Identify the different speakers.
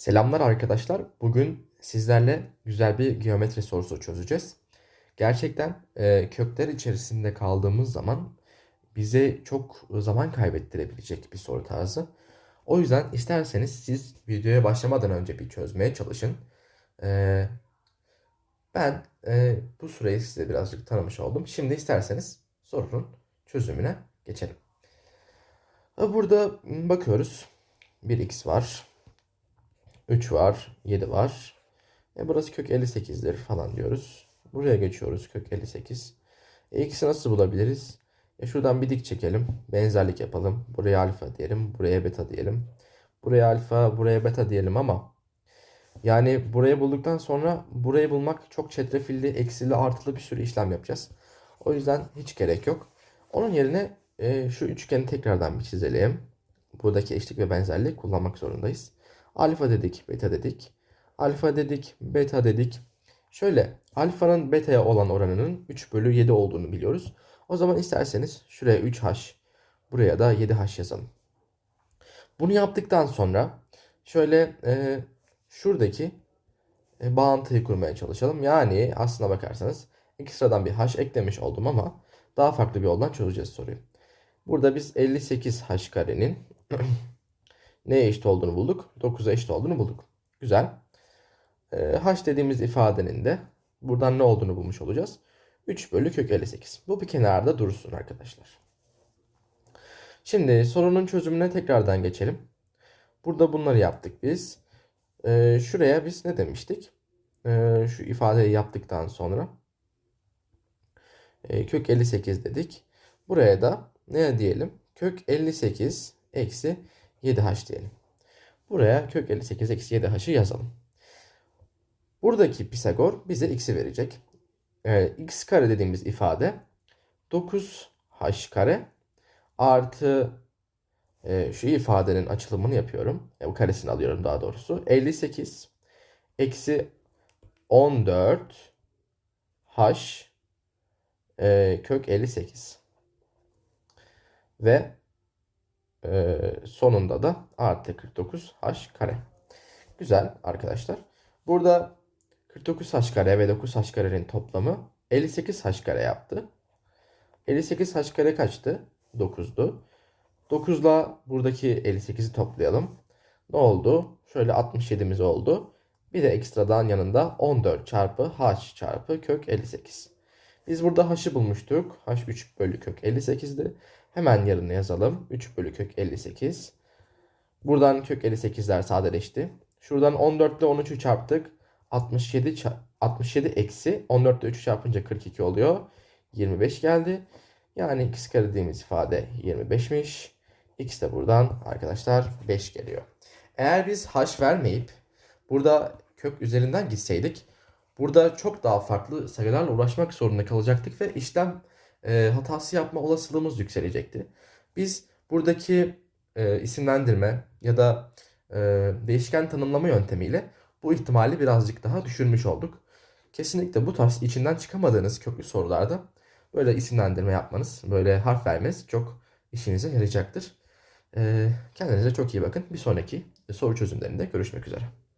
Speaker 1: Selamlar arkadaşlar. Bugün sizlerle güzel bir geometri sorusu çözeceğiz. Gerçekten e, kökler içerisinde kaldığımız zaman bize çok zaman kaybettirebilecek bir soru tarzı. O yüzden isterseniz siz videoya başlamadan önce bir çözmeye çalışın. E, ben e, bu süreyi size birazcık tanımış oldum. Şimdi isterseniz sorunun çözümüne geçelim. E, Burada bakıyoruz. 1x var. 3 var, 7 var. E burası kök 58'dir falan diyoruz. Buraya geçiyoruz kök 58. E x'i nasıl bulabiliriz? E şuradan bir dik çekelim. Benzerlik yapalım. Buraya alfa diyelim. Buraya beta diyelim. Buraya alfa, buraya beta diyelim ama yani burayı bulduktan sonra burayı bulmak çok çetrefilli, eksili, artılı bir sürü işlem yapacağız. O yüzden hiç gerek yok. Onun yerine e, şu üçgeni tekrardan bir çizelim. Buradaki eşlik ve benzerliği kullanmak zorundayız. Alfa dedik, beta dedik. Alfa dedik, beta dedik. Şöyle alfanın beta'ya olan oranının 3 bölü 7 olduğunu biliyoruz. O zaman isterseniz şuraya 3h, buraya da 7h yazalım. Bunu yaptıktan sonra şöyle e, şuradaki e, bağıntıyı kurmaya çalışalım. Yani aslına bakarsanız ekstradan bir h eklemiş oldum ama daha farklı bir yoldan çözeceğiz soruyu. Burada biz 58h karenin neye eşit olduğunu bulduk. 9'a eşit olduğunu bulduk. Güzel. E, h dediğimiz ifadenin de buradan ne olduğunu bulmuş olacağız. 3 bölü kök 58. Bu bir kenarda dursun arkadaşlar. Şimdi sorunun çözümüne tekrardan geçelim. Burada bunları yaptık biz. E, şuraya biz ne demiştik? E, şu ifadeyi yaptıktan sonra e, kök 58 dedik. Buraya da ne diyelim? Kök 58 eksi 7h diyelim. Buraya kök 58 eksi 7h'ı yazalım. Buradaki Pisagor bize x'i verecek. Ee, x kare dediğimiz ifade 9h kare artı e, şu ifadenin açılımını yapıyorum. E, bu karesini alıyorum daha doğrusu. 58 eksi 14 h e, kök 58 ve ee, sonunda da artı 49 h kare. Güzel arkadaşlar. Burada 49 h kare ve 9 h karenin toplamı 58 h kare yaptı. 58 h kare kaçtı? 9'du. 9'la buradaki 58'i toplayalım. Ne oldu? Şöyle 67'miz oldu. Bir de ekstradan yanında 14 çarpı h çarpı kök 58. Biz burada h'ı bulmuştuk. h 3 bölü kök 58'di. Hemen yarını yazalım. 3 bölü kök 58. Buradan kök 58'ler sadeleşti. Şuradan 14 ile 13'ü çarptık. 67 67 eksi 14 ile 3'ü çarpınca 42 oluyor. 25 geldi. Yani x kare dediğimiz ifade 25'miş. X de buradan arkadaşlar 5 geliyor. Eğer biz h vermeyip burada kök üzerinden gitseydik burada çok daha farklı sayılarla uğraşmak zorunda kalacaktık ve işlem e, hatası yapma olasılığımız yükselecekti. Biz buradaki e, isimlendirme ya da e, değişken tanımlama yöntemiyle bu ihtimali birazcık daha düşürmüş olduk. Kesinlikle bu tarz içinden çıkamadığınız köklü sorularda böyle isimlendirme yapmanız, böyle harf vermeniz çok işinize yarayacaktır. E, kendinize çok iyi bakın. Bir sonraki soru çözümlerinde görüşmek üzere.